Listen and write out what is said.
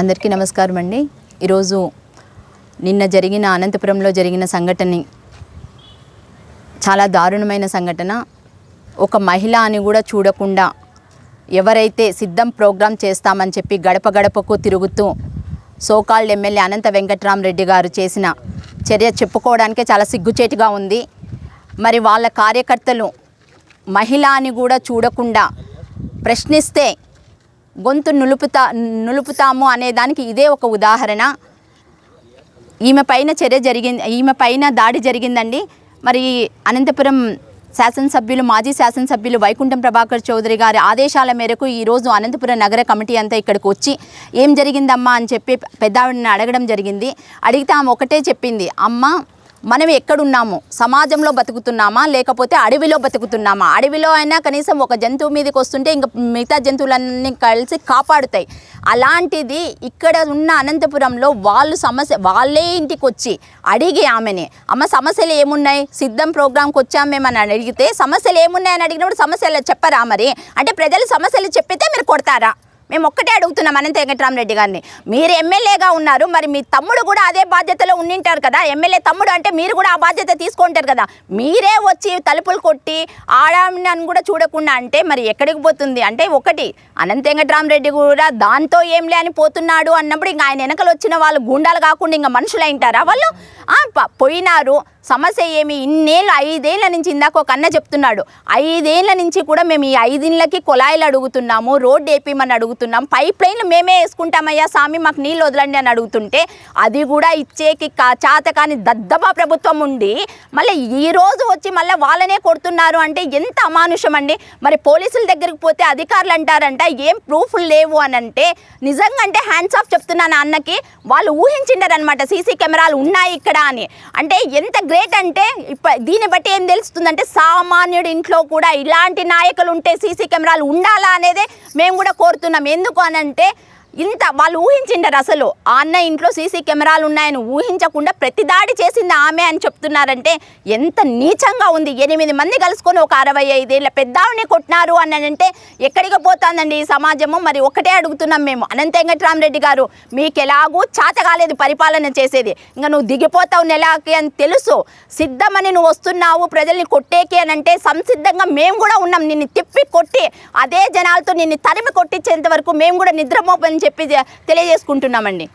అందరికీ నమస్కారం అండి. ఈరోజు నిన్న జరిగిన అనంతపురంలో జరిగిన సంఘటన చాలా దారుణమైన సంఘటన. ఒక మహిళ అని కూడా చూడకుండా ఎవరైతే సిద్ధం ప్రోగ్రాం చేస్తామని చెప్పి గడప గడపకు తిరుగుతూ సోకాల్డ్ ఎమ్మెల్యే అనంత వెంకట్రామరెడ్డి గారు చేసిన చర్య చెప్పుకోవడానికే చాలా సిగ్గుచేటుగా ఉంది. మరి వాళ్ళ కార్యకర్తలు మహిళ అని కూడా చూడకుండా ప్రశ్నిస్తే గొంతు నులుపుతా నులుపుతాము అనే దానికి ఇదే ఒక ఉదాహరణ. ఈమె పైన చర్య జరిగింది ఈమె పైన దాడి జరిగిందండి. మరి అనంతపురం శాసనసభ్యులు మాజీ శాసనసభ్యులు వైకుంఠం ప్రభాకర్ చౌదరి గారి ఆదేశాల మేరకు ఈరోజు అనంతపురం నగర కమిటీ అంతా ఇక్కడికి వచ్చి ఏం జరిగిందమ్మా? అని చెప్పి పెద్దావిడని అడగడం జరిగింది. అడిగితే ఆమె ఒకటే చెప్పింది అమ్మ మనం ఎక్కడున్నాము? సమాజంలో బతుకుతున్నామా? లేకపోతే అడవిలో బతుకుతున్నామా? అడవిలో అయినా కనీసం ఒక జంతువు మీదకి వస్తుంటే ఇంకా మిగతా జంతువులన్నీ కలిసి కాపాడుతాయి. అలాంటిది ఇక్కడ ఉన్న అనంతపురంలో వాళ్ళు సమస్య వాళ్ళే ఇంటికి వచ్చి అడిగి ఆమెని అమ్మ సమస్యలు ఏమున్నాయి? సిద్ధం ప్రోగ్రాంకి వచ్చాం మేమని అడిగితే సమస్యలు ఏమున్నాయని అడిగినప్పుడు సమస్యలు చెప్పరా మరి? అంటే ప్రజలు సమస్యలు చెప్పితే మీరు కొడతారా? మేము ఒక్కటే అడుగుతున్నాం అనంత వెంకటరామరెడ్డి గారిని. మీరు ఎమ్మెల్యేగా ఉన్నారు మరి మీ తమ్ముడు కూడా అదే బాధ్యతలో ఉండింటారు కదా. ఎమ్మెల్యే తమ్ముడు అంటే మీరు కూడా ఆ బాధ్యత తీసుకుంటారు కదా. మీరే వచ్చి తలుపులు కొట్టి ఆడామని కూడా చూడకుండా అంటే మరి ఎక్కడికి పోతుంది? అంటే ఒకటి అనంత వెంకటరామరెడ్డి కూడా దాంతో ఏంలే అని పోతున్నాడు అన్నప్పుడు ఇంకా ఆయన వెనకలు వచ్చిన వాళ్ళు గుండాలు కాకుండా ఇంకా మనుషులు అయింటారా వాళ్ళు? పోయినారు. సమస్య ఏమి? ఇన్నేళ్ళు ఐదేళ్ళ నుంచి ఇందాక ఒక అన్న చెప్తున్నాడు. ఐదేళ్ళ నుంచి కూడా మేము ఈ ఐదిళ్ళకి కుళాయిలు అడుగుతున్నాము రోడ్డు వేపిమని అడుగుతున్నాం పైప్ లైన్లు మేమే వేసుకుంటామయ్యా స్వామి మాకు నీళ్ళు వదలండి అని అడుగుతుంటే అది కూడా ఇచ్చేకి కా- కాని కానీ దద్దబా ప్రభుత్వం ఉండి మళ్ళీ ఈ రోజు వచ్చి మళ్ళీ వాళ్ళనే కొడుతున్నారు అంటే ఎంత అమానుషం అండి? మరి పోలీసుల దగ్గరికి పోతే అధికారులు అంటారంట ఏం ప్రూఫ్లు లేవు అని అంటే నిజంగా అంటే హ్యాండ్స్ ఆఫ్ చెప్తున్నాను అన్నకి. వాళ్ళు ఊహించిండారనమాట సీసీ కెమెరాలు ఉన్నాయి ఇక్కడ అని. అంటే ఎంత గ్రేట్ అంటే ఇప్ప దీన్ని బట్టి ఏం తెలుస్తుందంటే సామాన్యుడి ఇంట్లో కూడా ఇలాంటి నాయకులు ఉంటే సీసీ కెమెరాలు ఉండాలా అనేదే మేము కూడా కోరుతున్నాం. ఎందుకు అనంటే ఇంత వాళ్ళు ఊహించిండరు అసలు. ఆ అన్న ఇంట్లో సీసీ కెమెరాలు ఉన్నాయని ఊహించకుండా ప్రతి దాడి చేసింది ఆమె అని చెప్తున్నారంటే ఎంత నీచంగా ఉంది. ఎనిమిది మంది కలుసుకొని ఒక అరవై ఐదేళ్ళ పెద్దావిని కొట్టినారు అని అంటే ఎక్కడికి పోతుందండి ఈ సమాజము? మరి ఒకటే అడుగుతున్నాం మేము. అనంత వెంకటరామరెడ్డి గారు మీకు ఎలాగూ చాత కాలేదు పరిపాలన చేసేది. ఇంకా నువ్వు దిగిపోతావు నెలకి అని తెలుసు. సిద్ధమని నువ్వు వస్తున్నావు ప్రజల్ని కొట్టేకి అని అంటే సంసిద్ధంగా మేము కూడా ఉన్నాం. నిన్ను తిప్పి కొట్టి అదే జనాలతో నిన్ను తరిమి కొట్టించేంత వరకు మేము కూడా నిద్రమోపని చెప్పి తెలియజేసుకుంటున్నామండి.